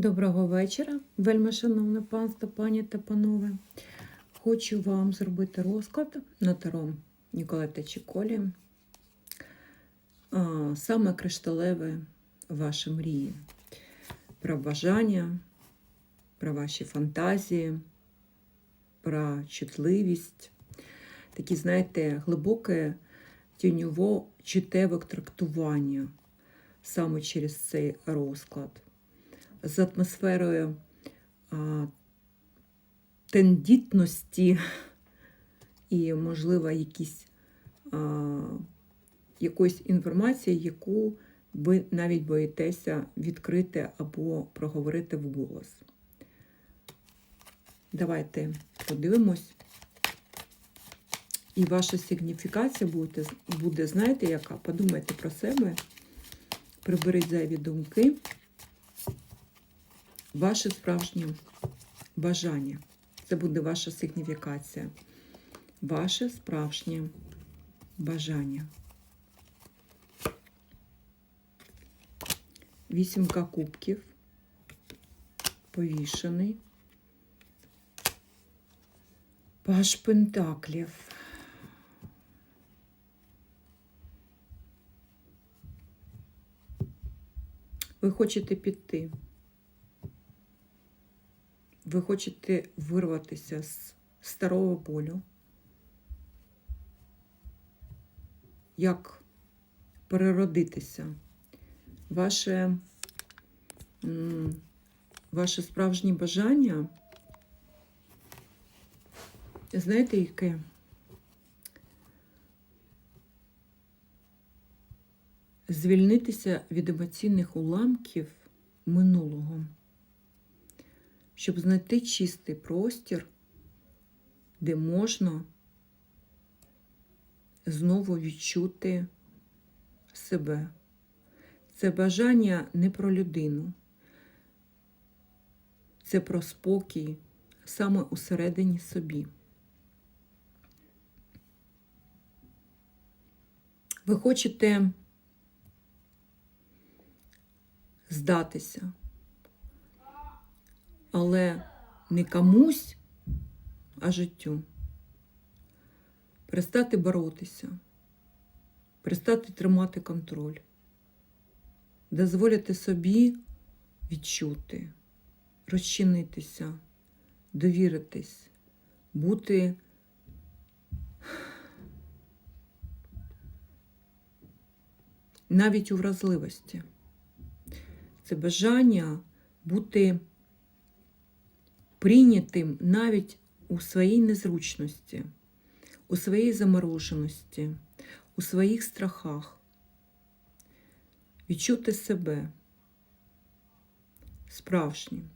Доброго вечора, вельми шановне панство, пані та панове. Хочу вам зробити розклад на таро Ніколета Чіколі. Саме кришталеве ваші мрії. Про бажання, про ваші фантазії, про чутливість. Такі, знаєте, глибоке тіньово чуттєве трактування саме через цей розклад з атмосферою а, тендітності і, можливо, якісь, а, якоїсь інформації, яку ви навіть боїтеся відкрити або проговорити вголос. Давайте подивимось. І ваша сигніфікація буде, буде, знаєте, яка? Подумайте про себе, приберіть зайві думки ваше справжнє бажання. Це буде ваша сигніфікація. Ваше справжнє бажання. Вісімка кубків. Повішений. Паш пентаклів. Ви хочете піти. Ви хочете вирватися з старого болю, як переродитися, ваше, ваше справжнє бажання, знаєте, яке? Звільнитися від емоційних уламків минулого щоб знайти чистий простір, де можна знову відчути себе. Це бажання не про людину, це про спокій саме усередині собі. Ви хочете здатися але не комусь, а життю. Перестати боротися, перестати тримати контроль, дозволити собі відчути, розчинитися, довіритись, бути навіть у вразливості. Це бажання бути прийнятим навіть у своїй незручності, у своїй замороженості, у своїх страхах, відчути себе справжнім.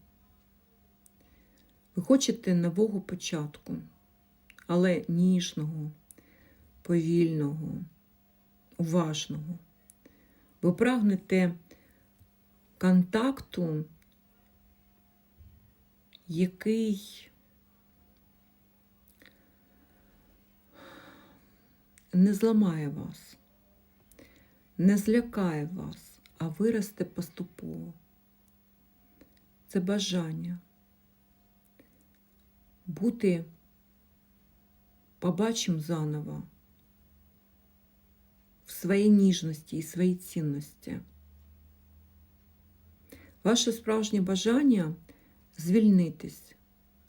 Ви хочете нового початку, але ніжного, повільного, уважного. Ви прагнете контакту який не зламає вас, не злякає вас, а виросте поступово. Це бажання бути побачим заново в своїй ніжності і своїй цінності. Ваше справжнє бажання звільнитись,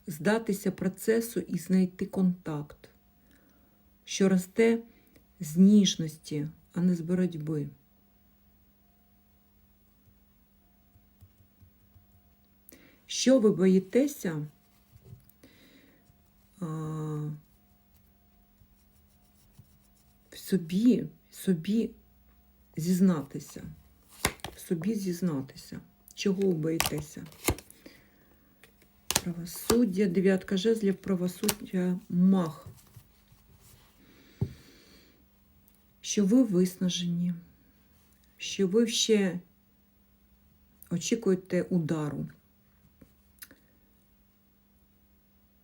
здатися процесу і знайти контакт, що росте з ніжності, а не з боротьби. Що ви боїтеся? Собі, собі зізнатися, собі зізнатися. Чого ви боїтеся? Правосуддя, дев'ятка жезлів, правосуддя, мах. Що ви виснажені, що ви ще очікуєте удару,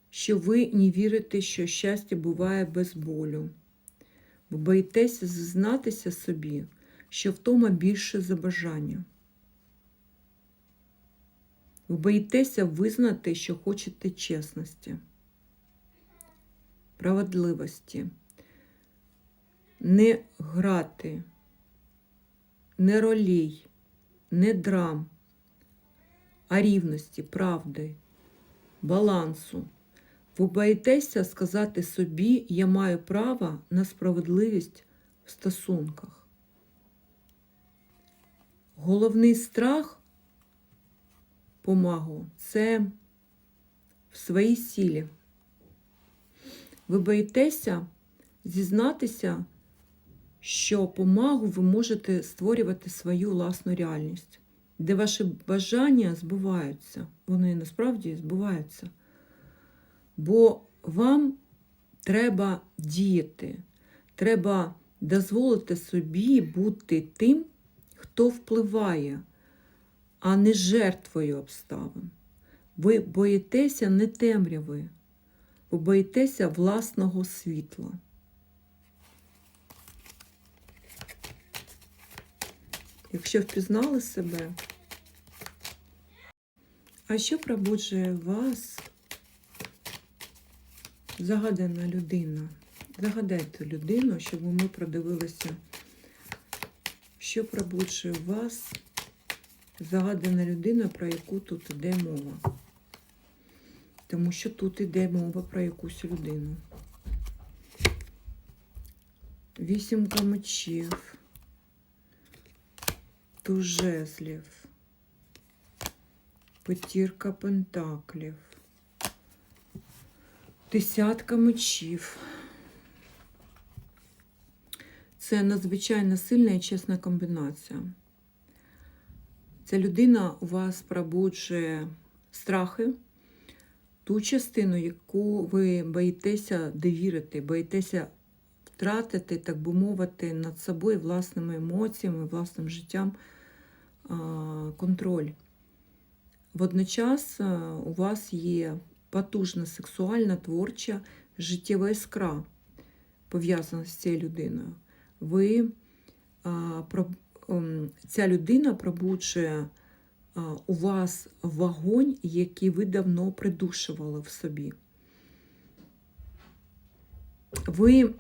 що ви не вірите, що щастя буває без болю. Ви боїтеся зізнатися собі, що втома більше за бажання. Ви боїтеся визнати, що хочете чесності, справедливості, не грати, не ролей, не драм, а рівності, правди, балансу. Ви боїтеся сказати собі, я маю право на справедливість в стосунках. Головний страх помагу це в своїй силі. Ви боїтеся зізнатися, що помагу ви можете створювати свою власну реальність, де ваші бажання збуваються. Вони насправді збуваються. Бо вам треба діяти, треба дозволити собі бути тим, хто впливає, а не жертвою обставин. Ви боїтеся не темряви, ви боїтеся власного світла. Якщо впізнали себе, а що пробуджує вас загадана людина? Загадайте людину, щоб ми продивилися, що пробуджує вас загадана людина, про яку тут іде мова. Тому що тут іде мова про якусь людину. Вісімка мечів, туз жезлів, п'ятірка пентаклів, десятка мечів. Це надзвичайно сильна і чесна комбінація. Ця людина у вас пробуджує страхи, ту частину, яку ви боїтеся довірити, боїтеся втратити, так би мовити, над собою власними емоціями, власним життям контроль. Водночас у вас є потужна сексуальна, творча, життєва іскра, пов'язана з цією людиною. Ви ця людина пробуджує у вас вогонь, який ви давно придушували в собі. Ви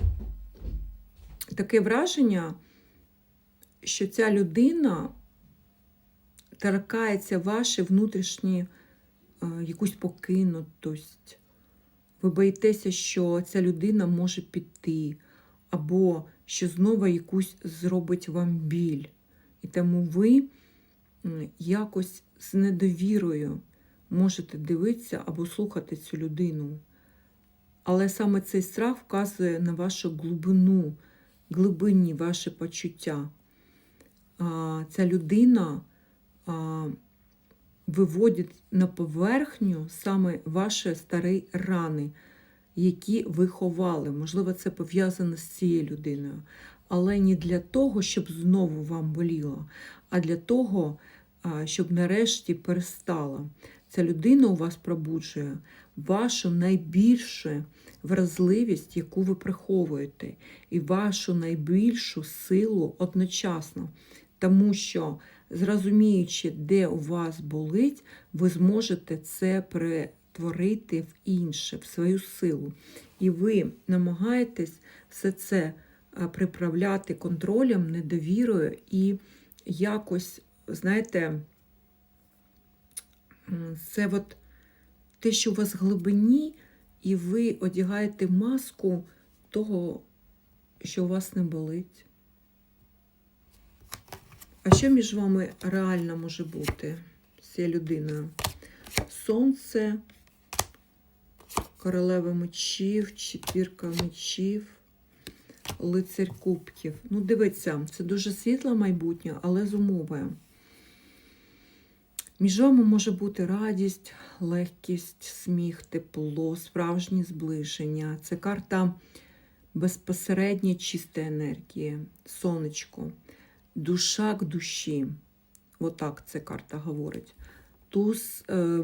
таке враження, що ця людина торкається ваші внутрішні якусь покинутость. Ви боїтеся, що ця людина може піти, або що знову якусь зробить вам біль. І тому ви якось з недовірою можете дивитися або слухати цю людину. Але саме цей страх вказує на вашу глибину, глибинні ваші почуття. Ця людина виводить на поверхню саме ваші старі рани, які ви ховали. Можливо, це пов'язано з цією людиною але не для того, щоб знову вам боліло, а для того, щоб нарешті перестало. Ця людина у вас пробуджує вашу найбільшу вразливість, яку ви приховуєте, і вашу найбільшу силу одночасно. Тому що, зрозуміючи, де у вас болить, ви зможете це перетворити в інше, в свою силу. І ви намагаєтесь все це приправляти контролем, недовірою і якось, знаєте, це от те, що у вас в глибині, і ви одягаєте маску того, що у вас не болить. А що між вами реально може бути з цією людиною? Сонце, королева мечів, четвірка мечів лицар кубків. Ну, дивіться, це дуже світле майбутнє, але з умовою. Між вами може бути радість, легкість, сміх, тепло, справжнє зближення. Це карта безпосередньо чиста енергії, сонечко, душа к душі. Отак ця карта говорить. Туз е,